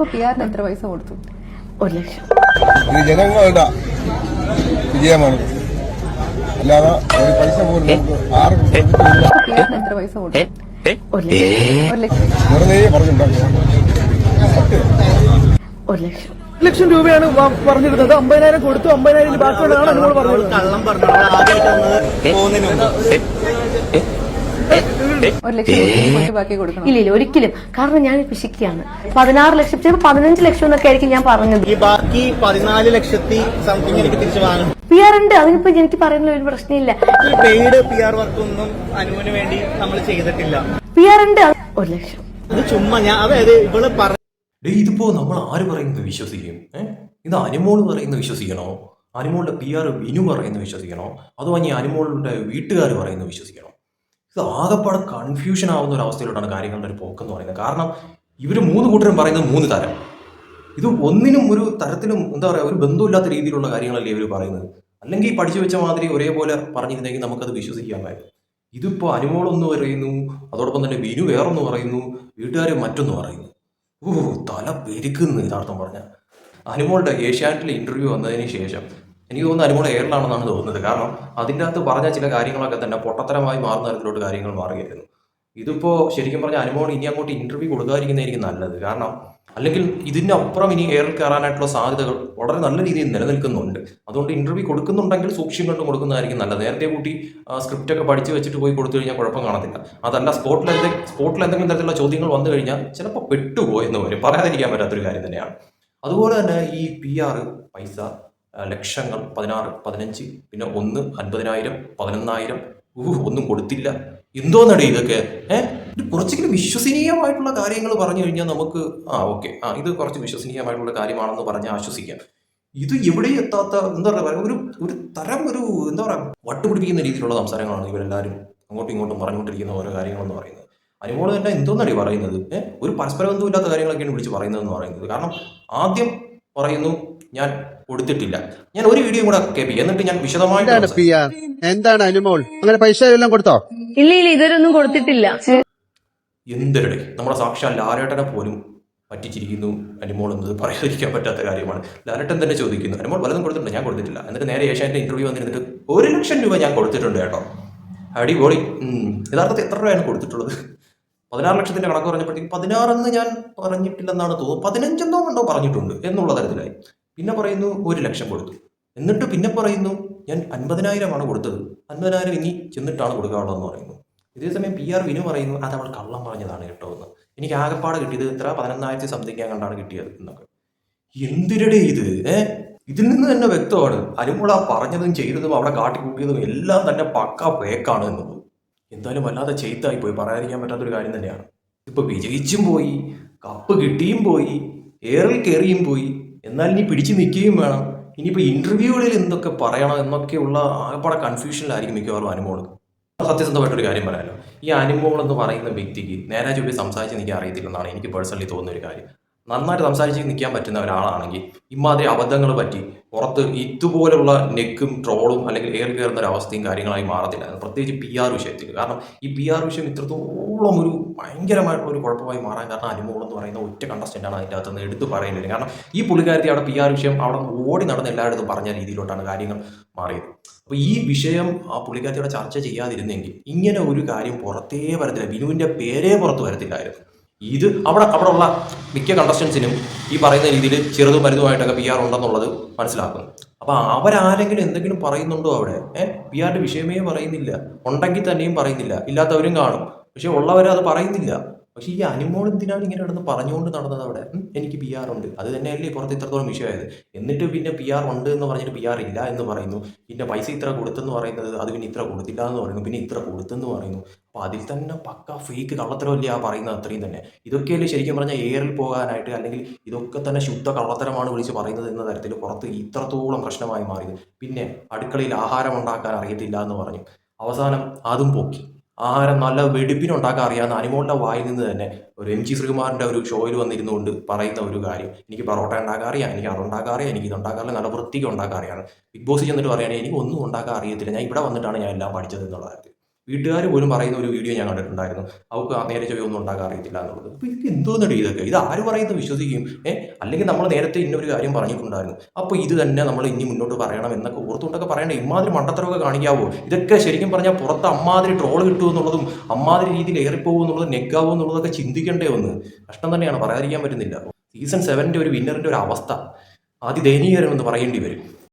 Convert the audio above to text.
അപ്പൊ പി ആറിന് എത്ര പൈസ കൊടുത്തു? ഒരു ലക്ഷം. ഇത് ജനങ്ങളുടെ വിജയമാണ്. അല്ലാതെ ഒരു പൈസ പോലും നമുക്ക് ആർക്കും എത്ര പൈസ കൊടുത്തു? ഒരു ലക്ഷം. ഒരു ലക്ഷം. വെറുതെ ഒരു ലക്ഷം. ലക്ഷം രൂപയാണ് വ- പറഞ്ഞിരുന്നത്. അമ്പതിനായിരം കൊടുത്തു. അമ്പതിനായിരം ബാക്കിയുള്ളതാണ് അനുമോൾ പറഞ്ഞത്. കള്ളം പറഞ്ഞു ആദ്യമായിട്ട് വന്നത് പോകുന്നതിന് മുമ്പ് ഒരു ലക്ഷം ബാക്കി കൊടുക്കണം. ഇല്ല ഇല്ല ഒരിക്കലും. കാരണം ഞാൻ പിശിക്കുകയാണ് പതിനാറ് ലക്ഷം ചിലപ്പോൾ പതിനഞ്ച് ലക്ഷം എന്നൊക്കെ ആയിരിക്കും ഞാൻ പറഞ്ഞത്. ഈ ബാക്കി പതിനാല് ലക്ഷത്തി സംതിങ് എനിക്ക് തിരിച്ചു വാങ്ങും പി ആർ ഉണ്ട്. അതിനിപ്പോ എനിക്ക് പറയുന്ന ഒരു പ്രശ്നമില്ല. ഈ പെയ്ഡ് പി ആർ വർക്ക് ഒന്നും അനുവിന് വേണ്ടി നമ്മൾ ചെയ്തിട്ടില്ല. പി ആർ ഉണ്ട്. ഒരു ലക്ഷം. അത് ചുമ്മാ ഞാൻ അതായത് ഇവൾ പറഞ്ഞു ഇതിപ്പോ നമ്മൾ ആര് പറയുന്നത് വിശ്വസിക്കും? ഇത് അനുമോൾ പറയുന്നത് വിശ്വസിക്കണോ? അനുമോളുടെ പി ആർ വിനു പറയുന്നത് വിശ്വസിക്കണോ? അതോ ഇനി അനുമോളുടെ വീട്ടുകാർ പറയുന്നത് വിശ്വസിക്കണോ? ഇത് ആകെപ്പാടെ കൺഫ്യൂഷൻ ആവുന്ന ഒരു അവസ്ഥയിലോട്ടാണ് കാര്യങ്ങളുടെ ഒരു പോക്കെന്ന് പറയുന്നത്. കാരണം ഇവർ മൂന്ന് കൂട്ടരും പറയുന്നത് മൂന്ന് തരം. ഇത് ഒന്നിനും ഒരു തരത്തിലും എന്താ പറയുക ഒരു ബന്ധമില്ലാത്ത രീതിയിലുള്ള കാര്യങ്ങളല്ലേ ഇവർ പറയുന്നത്. അല്ലെങ്കിൽ പഠിച്ചു വെച്ച മാതിരി ഒരേപോലെ പറഞ്ഞിരുന്നെങ്കിൽ നമുക്കത് വിശ്വസിക്കാമായിരുന്നു. ഇതിപ്പോൾ അനുമോളൊന്ന് പറയുന്നു അതോടൊപ്പം തന്നെ വിനു വേറൊന്ന് പറയുന്നു വീട്ടുകാർ മറ്റൊന്ന് പറയുന്നു. ഓ തല പെരുക്കുന്നു യഥാർത്ഥം പറഞ്ഞ അനുമോളുടെ ഏഷ്യാനെറ്റിലെ ഇന്റർവ്യൂ വന്നതിന് ശേഷം എനിക്ക് തോന്നുന്നു അനുമോൾ എയറിലാണെന്നാണ് തോന്നുന്നത്. കാരണം അതിന്റെ അകത്ത് പറഞ്ഞ ചില കാര്യങ്ങളൊക്കെ തന്നെ പൊട്ടത്തരമായി മാറുന്ന തരത്തിലോട്ട് കാര്യങ്ങൾ മാറുകയായിരുന്നു. ഇതിപ്പോൾ ശരിക്കും പറഞ്ഞാൽ അനുമോൾ ഇനി അങ്ങോട്ട് ഇന്റർവ്യൂ കൊടുക്കാതിരിക്കുന്നതായിരിക്കും നല്ലത്. കാരണം അല്ലെങ്കിൽ ഇതിനപ്പുറം ഇനി എയറിൽ കയറാനായിട്ടുള്ള സാധ്യതകൾ വളരെ നല്ല രീതിയിൽ നിലനിൽക്കുന്നുണ്ട്. അതുകൊണ്ട് ഇന്റർവ്യൂ കൊടുക്കുന്നുണ്ടെങ്കിൽ സൂക്ഷ്യം കണ്ട് കൊടുക്കുന്നതായിരിക്കും നല്ലത്. നേരത്തെ കൂട്ടി സ്ക്രിപ്റ്റ് ഒക്കെ പഠിച്ചു വെച്ചിട്ട് പോയി കൊടുത്തു കഴിഞ്ഞാൽ കുഴപ്പം കാണത്തില്ല. അതല്ല സ്പോട്ടിൽ എന്തെങ്കിലും സ്പോട്ടിൽ എന്തെങ്കിലും തരത്തിലുള്ള ചോദ്യങ്ങൾ വന്നു കഴിഞ്ഞാൽ ചിലപ്പോൾ പെട്ടുപോയെന്ന് വരും. പറയാതിരിക്കാൻ പറ്റാത്തൊരു കാര്യം തന്നെയാണ്. അതുപോലെ തന്നെ ഈ പി ആർ പൈസ ലക്ഷങ്ങൾ പതിനാറ് പതിനഞ്ച് പിന്നെ ഒന്ന് അൻപതിനായിരം പതിനൊന്നായിരം ഊഹ് ഒന്നും കൊടുത്തില്ല. എന്തോന്നടേ ഇതൊക്കെ? ഏഹ് കുറച്ചെങ്കിലും വിശ്വസനീയമായിട്ടുള്ള കാര്യങ്ങൾ പറഞ്ഞു കഴിഞ്ഞാൽ നമുക്ക് ആ ഓക്കെ. ആ ഇത് കുറച്ച് വിശ്വസനീയമായിട്ടുള്ള കാര്യമാണെന്ന് പറഞ്ഞ് ആശ്വസിക്കാം. ഇത് എവിടെയും എത്താത്ത എന്താ പറയുക ഒരു ഒരു തരം ഒരു എന്താ പറയുക വട്ടുപിടിപ്പിക്കുന്ന രീതിയിലുള്ള സംസാരങ്ങളാണ് ഇവരെല്ലാവരും അങ്ങോട്ടും ഇങ്ങോട്ടും പറഞ്ഞുകൊണ്ടിരിക്കുന്ന ഓരോ കാര്യങ്ങളെന്ന് പറയുന്നത്. അനുമോൾ തന്നെ എന്തോന്നടി പറയുന്നത്? ഒരു പരസ്പര ബന്ധമില്ലാത്ത കാര്യങ്ങളൊക്കെയാണ് വിളിച്ച് പറയുന്നതെന്ന് പറയുന്നത്. കാരണം ആദ്യം പറയുന്നു ഞാൻ കൊടുത്തിട്ടില്ല. ഞാൻ ഒരു വീഡിയോ കൂടെ കേൾപ്പിക്കാം. എന്നിട്ട് ഞാൻ വിശദമായിട്ട് എന്താണ് പി ആർ എന്താണ് അനുമോൾ? അങ്ങനെ പൈസ എല്ലാം കൊടുത്തോ? ഇല്ല ഇല്ല ഇതുവരൊന്നും കൊടുത്തിട്ടില്ല. എന്തൊരുടെ നമ്മുടെ സാക്ഷാൽ ലാലേട്ടനെ പോലും പറ്റിച്ചിരിക്കുന്നു അനുമോൾ എന്നത് പറയാതിരിക്കാൻ പറ്റാത്ത കാര്യമാണ്. ലാലേട്ടൻ തന്നെ ചോദിക്കുന്നു അനുമോൾ പലതും കൊടുത്തിട്ടുണ്ട്? ഞാൻ കൊടുത്തിട്ടില്ല. എന്നിട്ട് നേരെ ഏഷ്യാന്റെ ഇന്റർവ്യൂ വന്നിരുന്നിട്ട് ഒരു ലക്ഷം രൂപ ഞാൻ കൊടുത്തിട്ടുണ്ട് കേട്ടോ. അടിപൊളി. ഉം. യഥാർത്ഥത്തിൽ എത്ര രൂപയാണ് കൊടുത്തിട്ടുള്ളത്? പതിനാറ് ലക്ഷത്തിന്റെ കണക്ക് പറഞ്ഞപ്പോഴത്തേക്ക് പതിനാറെന്ന് ഞാൻ പറഞ്ഞിട്ടില്ലെന്നാണ് തോന്നുന്നത്. പതിനഞ്ചെന്നോ ഉണ്ടോ പറഞ്ഞിട്ടുണ്ട് എന്നുള്ള തരത്തിലായി. പിന്നെ പറയുന്നു ഒരു ലക്ഷം കൊടുത്തു. എന്നിട്ട് പിന്നെ പറയുന്നു ഞാൻ അൻപതിനായിരമാണ് കൊടുത്തത്. അൻപതിനായിരം ഇനി ചെന്നിട്ടാണ് കൊടുക്കാനുള്ളതെന്ന് പറയുന്നു. ഇതേസമയം പി ആർ വിനു പറയുന്നു അത് അവൾ കള്ളം പറഞ്ഞതാണ് കേട്ടോ എന്ന്. എനിക്ക് ആകെപ്പാട് കിട്ടിയത് ഇത്ര പതിനൊന്നായിരത്തി സംതിങ് കണ്ടാണ് കിട്ടിയത് എന്നൊക്കെ. എന്തിരടെ ഇത്? ഏ? ഇതിൽ നിന്ന് തന്നെ വ്യക്തമാണ്. അരുമുള പറഞ്ഞതും ചെയ്തതും അവിടെ കാട്ടിക്കൂട്ടിയതും എല്ലാം തന്നെ പക്ക ഫേക്കാണ് എന്നുള്ളത് എന്തായാലും വല്ലാതെ ചെയ്തായി പോയി പറയാതിരിക്കാൻ പറ്റാത്തൊരു കാര്യം തന്നെയാണ്. ഇപ്പൊ വിജയിച്ചും പോയി കപ്പ് കിട്ടിയും പോയി ഏറിൽ കയറിയും പോയി എന്നാൽ ഇനി പിടിച്ചു നിൽക്കുകയും വേണം. ഇനിയിപ്പോൾ ഇന്റർവ്യൂകളിൽ എന്തൊക്കെ പറയണം എന്നൊക്കെയുള്ള ആകെപ്പാടെ കൺഫ്യൂഷനിലായിരിക്കും മിക്കവാറും അനുമോൾ. സത്യസന്ധമായിട്ടൊരു കാര്യം പറയാമല്ലോ ഈ അനുമോൾ എന്ന് പറയുന്ന വ്യക്തിക്ക് നേരെ ചൊല്ലി സംസാരിച്ച് നിൽക്കാൻ അറിയത്തില്ലെന്നാണ് എനിക്ക് പേഴ്സണലി തോന്നുന്ന ഒരു കാര്യം. നന്നായിട്ട് സംസാരിച്ച് നിൽക്കാൻ പറ്റുന്ന ഒരാളാണെങ്കിൽ ഇമാതിരി അബദ്ധങ്ങൾ പറ്റി പുറത്ത് ഇതുപോലുള്ള നെക്കും ട്രോളും അല്ലെങ്കിൽ ഏറി കയറുന്ന ഒരു അവസ്ഥയും കാര്യങ്ങളായി മാറത്തില്ല. പ്രത്യേകിച്ച് പി ആർ വിഷയത്തിൽ. കാരണം ഈ പി ആർ വിഷയം ഇത്രത്തോളം ഒരു ഭയങ്കരമായിട്ടുള്ള ഒരു കുഴപ്പമായി മാറാൻ കാരണം അനുമോൾ എന്ന് പറയുന്ന ഒറ്റ കണ്ടസ്റ്റന്റാണ് അതിന്റെ അകത്ത് നിന്ന് എടുത്ത് പറയുന്നത് കാരണം ഈ പുള്ളിക്കാരത്തി അവിടെ പി ആർ വിഷയം അവിടെ ഓടി നടന്ന് എല്ലായിടത്തും പറഞ്ഞ രീതിയിലോട്ടാണ് കാര്യങ്ങൾ മാറിയത്. അപ്പോൾ ഈ വിഷയം ആ പുള്ളിക്കാരത്തിയുടെ ചർച്ച ചെയ്യാതിരുന്നെങ്കിൽ ഇങ്ങനെ ഒരു കാര്യം പുറത്തേ വരത്തില്ല. ബിനുവിന്റെ പേരേ പുറത്ത് വരത്തില്ലായിരുന്നു. ഇത് അവിടെ അവിടെ ഉള്ള മിക്ക കണ്ടസ്റ്റൻസിനും ഈ പറയുന്ന രീതിയിൽ ചെറുതും വലുതുമായിട്ടൊക്കെ പി ആർ ഉണ്ടെന്നുള്ളത് മനസ്സിലാക്കും അപ്പൊ അവരാരെങ്കിലും എന്തെങ്കിലും പറയുന്നുണ്ടോ അവിടെ? ഏഹ് പി ആറിന്റെ വിഷയമേ പറയുന്നില്ല. ഉണ്ടെങ്കിൽ തന്നെയും പറയുന്നില്ല. ഇല്ലാത്തവരും കാണും. പക്ഷെ ഉള്ളവരത് പറയുന്നില്ല. പക്ഷെ ഈ അനുമോൾ എന്തിനാണ് ഇങ്ങനെ കിടന്ന് പറഞ്ഞുകൊണ്ട് നടന്നത് അവിടെ? എനിക്ക് പി ആർ ഉണ്ട്. അത് തന്നെയല്ലേ പുറത്ത് ഇത്രത്തോളം വിഷയമായത് എന്നിട്ട് പിന്നെ പി ആർ ഉണ്ട് എന്ന് പറഞ്ഞിട്ട് പി ആർ ഇല്ല എന്ന് പറയുന്നു. പിന്നെ പൈസ ഇത്ര കൊടുത്തെന്ന് പറയുന്നത് അത് പിന്നെ ഇത്ര കൊടുത്തില്ല എന്ന് പറയുന്നു. പിന്നെ ഇത്ര കൊടുത്തെന്ന് പറയുന്നു. അപ്പോൾ അതിൽ തന്നെ പക്ക ഫേക്ക് കള്ളത്തരമല്ലേ ആ പറയുന്നത് അത്രയും തന്നെ. ഇതൊക്കെയല്ലേ ശരിക്കും പറഞ്ഞാൽ എയറിൽ പോകാനായിട്ട് അല്ലെങ്കിൽ ഇതൊക്കെ തന്നെ ശുദ്ധ കള്ളത്തരമാണ് വിളിച്ച് പറയുന്നത് എന്ന തരത്തിൽ പുറത്ത് ഇത്രത്തോളം പ്രശ്നമായി മാറിയത്. പിന്നെ അടുക്കളയിൽ ആഹാരം ഉണ്ടാക്കാൻ അറിയത്തില്ല എന്ന് പറഞ്ഞു. അവസാനം അതും പൊക്കി. ആഹാരം നല്ല വെടിപ്പിനുണ്ടാക്കാൻ അറിയാവുന്ന അനിമോളിന്റെ വായിൽ നിന്ന് തന്നെ ഒരു എം ജി ശ്രീകുമാറിന്റെ ഒരു ഷോയിൽ വന്നിരുന്നുകൊണ്ട് പറയുന്ന ഒരു കാര്യം. എനിക്ക് പൊറോട്ട ഉണ്ടാക്കാൻ അറിയാം എനിക്ക് അതുണ്ടാക്കാൻ അറിയാം എനിക്ക് ഇതുണ്ടാക്കാൻ അറിയാം നല്ല വൃത്തിക്ക് ഉണ്ടാക്കാൻ അറിയാം. ബിഗ് ബോസ് ചെന്നിട്ട് പറയുകയാണെങ്കിൽ എനിക്ക് ഒന്നും ഉണ്ടാക്കാൻ അറിയത്തില്ല. ഞാൻ ഇവിടെ വന്നിട്ടാണ് ഞാൻ എല്ലാം പഠിച്ചത് എന്നുള്ള കാര്യത്തിൽ. വീട്ടുകാർ പോലും പറയുന്ന ഒരു വീഡിയോ ഞാൻ കണ്ടിട്ടുണ്ടായിരുന്നു. അവർക്ക് നേരെ ചെവി ഒന്നും ഉണ്ടാക്കാൻ അറിയത്തില്ല എന്നുള്ളത്. അപ്പോൾ ഇത് എന്തോന്നടി ഇതൊക്കെ? ഇത് ആര് പറയുന്നത് വിശ്വസിക്കും? ഏഹ് അല്ലെങ്കിൽ നമ്മൾ നേരത്തെ ഇന്നൊരു കാര്യം പറഞ്ഞിട്ടുണ്ടായിരുന്നു. അപ്പോൾ ഇത് തന്നെ നമ്മൾ ഇനി മുന്നോട്ട് പറയണം എന്നൊക്കെ ഓർത്തുകൊണ്ടൊക്കെ പറയേണ്ട? ഇമാതിരി മണ്ടത്തരമൊക്കെ കാണിക്കാവോ? ഇതൊക്കെ ശരിക്കും പറഞ്ഞാൽ പുറത്ത് അമ്മാതിരി ട്രോൾ കിട്ടുമെന്നുള്ളതും അമ്മാതിരി രീതിയിൽ ഏറിപ്പോകും എന്നുള്ളത് നെഗാവും എന്നുള്ളതൊക്കെ ചിന്തിക്കേണ്ടേ ഒന്ന്? കഷ്ടം തന്നെയാണ്. പറയാതിരിക്കാൻ പറ്റുന്നില്ല. സീസൺ സെവന്റെ ഒരു വിന്നറിന്റെ ഒരു അവസ്ഥ. അതിദയനീയകരമെന്ന് പറയേണ്ടി വരും.